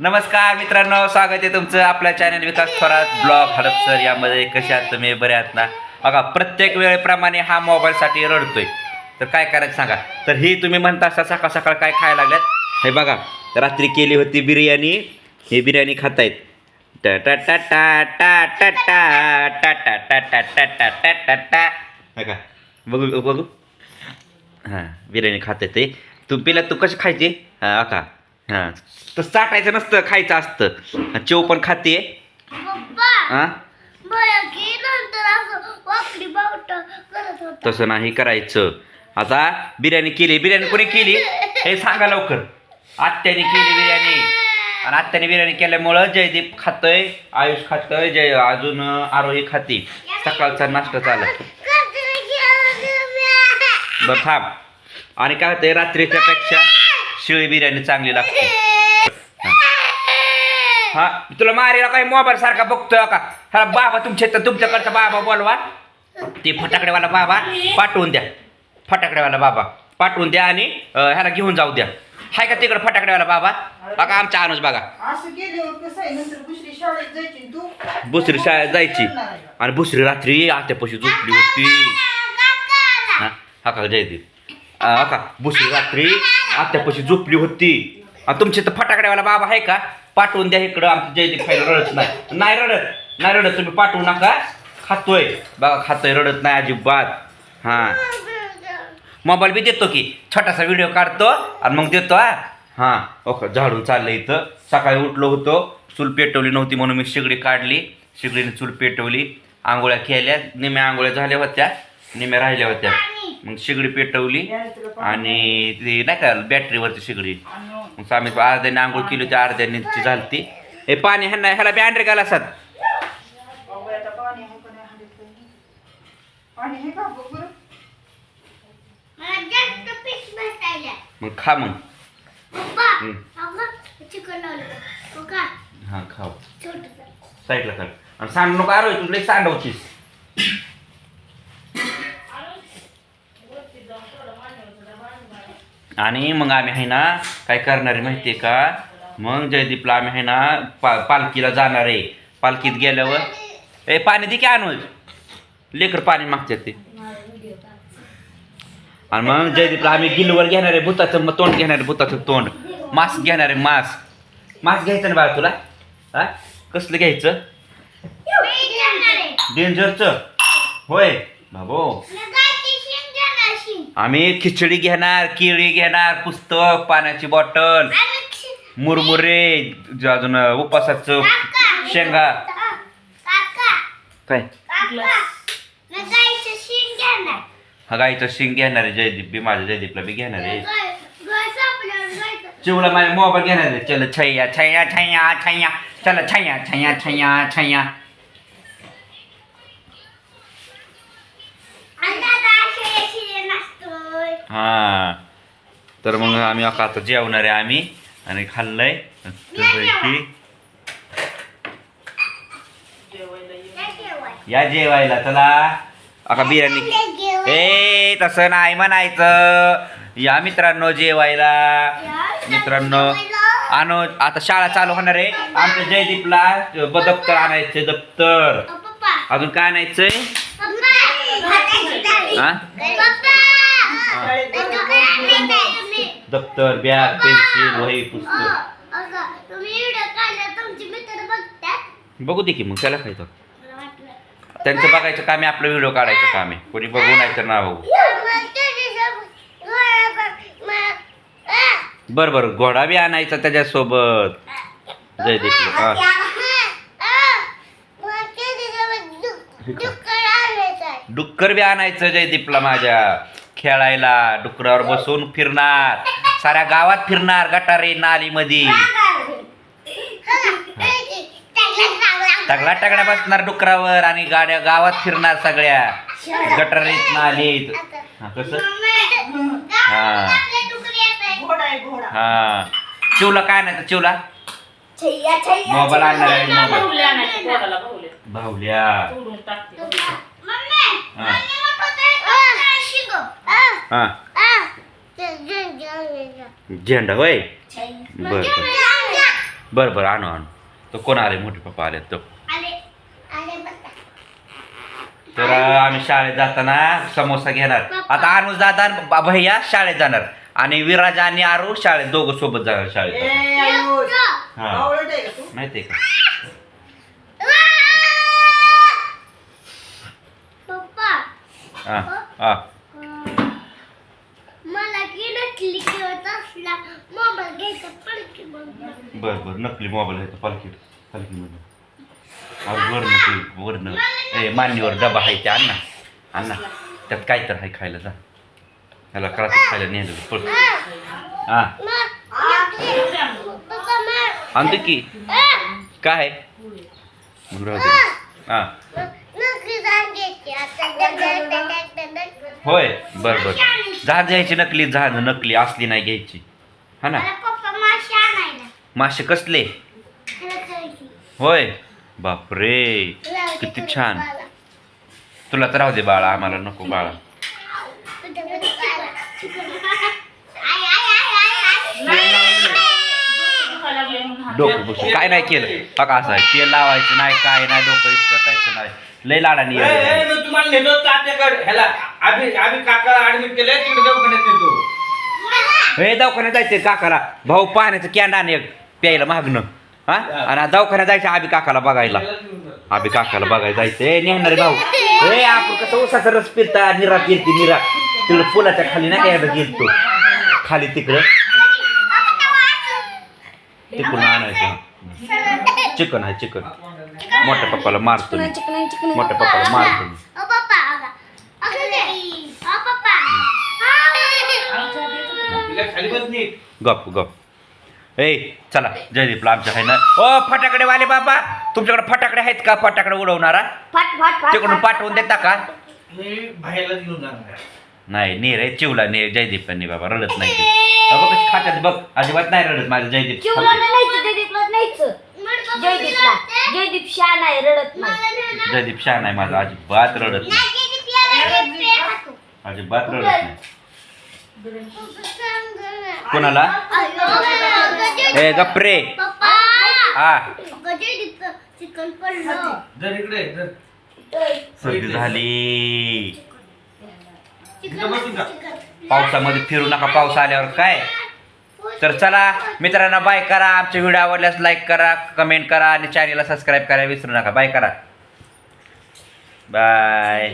नमस्कार मित्रांनो स्वागत आहे तुमचं आपल्या चॅनल विकास थोरात ब्लॉग हडपसर यामध्ये कशा आहात तुम्ही बरे आहात ना बघा प्रत्येक वेळेप्रमाणे हा मोबाईलसाठी रडतोय तर काय करायचं सांगा तर ही तुम्ही म्हणता असा सकाळ सकाळ काय खायला लागल्यात हे बघा रात्री केली होती बिर्याणी हे बिर्याणी खातायत टा टा टा टा टा टा टा टा टा टा टा टा टा टा टा टा बघा बघू बघू हां बिर्याणी खाते ते तू पिला तू कशी खायची हां का हां. तर चाटायचं नसतं खायचं असतं. चेव पण खाते. हां? तसं नाही करायचं. आता बिर्याणी केली बिर्याणी कोणी केली? हे सांगा लवकर. आत्याने केली बिर्याणी. आणि आत्याने बिर्याणी केल्यामुळं जयदीप खातोय आयुष खातोय जय अजून आरोही खाते. सकाळचा नाश्ता चालला बरं थांब. आणि काय होतंय रात्रीच्या पेक्षा शिळी बिर्याणी चांगली लागते हा तुला मारीला काही मोबाईल सारखा बघतोय का हा बाबा तुमच्या तुमच्याकडचा बाबा बोलवा ते फटाकडेवाला बाबा पाठवून द्या फटाकडेवाला बाबा पाठवून द्या आणि ह्याला घेऊन जाऊ द्या हाय का तिकडं फटाकडेवाला बाबा बघा आमचा अनुज बघा बुसरी शाळेत जायची आणि बुसरी रात्री आत्यापाशी झोपली होती हा हा का जयदीप अं, हा का बुसरी रात्री आत्यापाशी झोपली होती. आणि तुमचे तर फटाकड्यावाला बाबा आहे का? पाठवून द्या इकडं आमचं जयदीप खायला रडत नाही. नाही रडत नाही रडत तुम्ही पाठवू नका. खातोय. बाबा खातोय रडत नाही अजिबात. हां. मोबाईल बी देतो की छोटासा व्हिडिओ काढतो आणि मग देतो हा. हां. ओके झाडून चाललं इथं. सकाळी उठलो होतो चूल पेटवली नव्हती म्हणून मी शिगडी काढली. शेगडीने चूल पेटवली. आंघोळ्या केल्या. निम्या आंघोळ्या झाल्या होत्या. निम्या राहिल्या होत्या. मग शेगडी पेटवली आणि ते नाही का बॅटरीवरची शेगडी. मग सामी अर्ध्याने आंघोळ केली होती अर्ध्याने ती झालती. हे पाणी ह्यांना ह्याला बँड्रे घाला असतात मग खा मग. हा खाऊ. साईडला सांग आणि सांड नको आरोय तुला सांडवतीस. आणि मग आम्ही आहे ना काय करणार आहे माहिती आहे का? मग जयदीपला आम्ही आहे ना पा पालखीला जाणार आहे. पालखीत गेल्यावर ए पाणी दे की आणू लेकर पाणी मागतात ते. आणि मग जयदीपला आम्ही गिलवर घेणार आहे भूताचं मग तोंड घेणार आहे भूताचं तोंड. मास्क घेणार आहे मास्क. मास्क घ्यायचं ना बाळा तुला? हा? कसलं घ्यायचं. डेंजरचं होय. बाबो मी गायची शिंग जाणार शिंग. आम्ही खिचडी घेणार केळी घेणार पुस्तक पाण्याची बॉटल मुरमुरे अजून उपासाचं शेंगा. काय? हा गाईचं शिंग घेणार आहे जयदीप बी माझ्या जयदीपला बी घेणार आहे. चिवला माझ्या मोबाईल घेणार आहे. चल छया छया छया छया. चला छया छया छया छया. हा. तर मग आम्ही आता जेवणार आहे आम्ही आणि खाल्लंय. की ये. जेवायला चला. आता बिर्याणी. ए तसं नाही म्हणायचं. या मित्रांनो जेवायला. मित्रांनो आणू आता शाळा चालू होणार आहे. आमच्या जयदीपला ब- दप्तर आणायचे दप्तर. अजून काय आणायचंय. हा? दफ्तर बॅग पेन्सिल वही पुस्तक. बघू दे की मग त्याला खायचं त्यांचं बघायचं काम आहे आपलं व्हिडिओ काढायचं काम. आहे कोणी बघू नाही तर ना बघू. बर बर. घोडा बी आणायचा त्याच्यासोबत. जय देखील डुक्कर बी आणायचं जयदीपला माझ्या. खेळायला डुकरावर बसून फिरणार. साऱ्या गावात फिरणार गटारे नालीमध्ये. तगला टगड्या बसणार डुकरावर आणि गाड्या गावात फिरणार सगळ्या. गटारीत नालीत हा, कसं? हा. हा. चिवला काय नाही चिवला? मोबाईल आणणार आहे मोबाईल बाहुले हा हा। झेंडा होय? बर बर. बरं बरं आणू आणू. तो कोण आले? मोठे पप्पा आले तो. आले आले बघा तर आम्ही शाळेत जाताना समोसा घेणार. आता अनुज दादा आणि ब- भैया शाळेत जाणार. आणि विराज आणि आरू शाळेत दोघं सोबत जाणार ए शाळेत हा. का माहितीये का? पप्पा. हा हा. मोबाईल घ्यायचा पडकी बरं बरं नकली मोबाईल आहे पालखी पालखीमध्ये अहो, वर नकली वर न ए मान्यवर डबा आहे ते अण्णा अण्णा त्यात काय तर आहे खायला जा. त्याला कळा खायला नेलं पळ. हा. आणतो की? काय? मग राहू दे. हा. होय बरं बरं. जहाज घ्यायची नकली जहाज नकली असली नाही घ्यायची. हा ना. मासे कसले. होय. बापरे. किती छान. तुला तर राहू दे बाळा आम्हाला नको बाळा. डोकं बसू काय नाही केलं. बघा असं आहे. तेल लावायचं नाही काय नाही डोकं इसकटायचं नाही. लय लाडानी मी तुम्हाला नेलो तात्याकडे ह्याला आम्ही आम्ही काकाला ऍडमिट केलंय तिकडे दवाखान्यात नेतो. हे दवाखान्यात जायचं काकाला? भाऊ पाण्याचं कॅन्ड आणि एक प्यायला मागणं. हा? आणि दवाखान्यात जायचं आबी काकाला बघायला. आबी काकाला बघायला जायचं ए नेहणारे भाऊ. हे आपण कसं उसाचा रस पिरता निरा पिरती निरा तिकडे फुलाच्या खाली नाही काय गेलतो? खाली तिकडं. तिकडून आणायचं. चिकन आहे चिकन. मोठ्या पप्पाला मारतो मोठ्या पप्पाला मारतो मी. ओ पप्पा अगं. अगं ते. ओ पप्पा. आमच्या हात येत होतं. तिला खाली बस नीट. गप गप. ए चला जयदीपला आमच्या आहे ना ओ फटाकडे वाले बाबा तुमच्याकडे फटाकडे आहेत का? फटाकडे उडवणारा? फाट फाट फाट तिकडून पाठवून देता का? मी बाहेरलाच घेऊन जाणार आहे. नाही नीर आहे चिवला नीर जयदीपांनी बाबा रडत नाही ते. अगं कशी खात्यात बघ अजिबात नाही रडत माझं जयदीप. चिवला नाहीच जयदीपला नाहीच जयदीपला जयदीप शहा नाही रडत नाही. जयदीप शान आहे माझा अजिबात रडत नाही. अजिबात रडत नाही. कोणाला? ए गप्रे. पप्पा. हा. चिकन पडलं जर इकडे जर सर्दी झाली. पावसामध्ये फिरू नका पाऊस आल्यावर काय? तर चला मित्रांनो बाय करा. आमचे व्हिडिओ आवडल्यास लाईक करा कमेंट करा आणि चॅनलला सबस्क्राईब करायला विसरू नका. बाय करा. बाय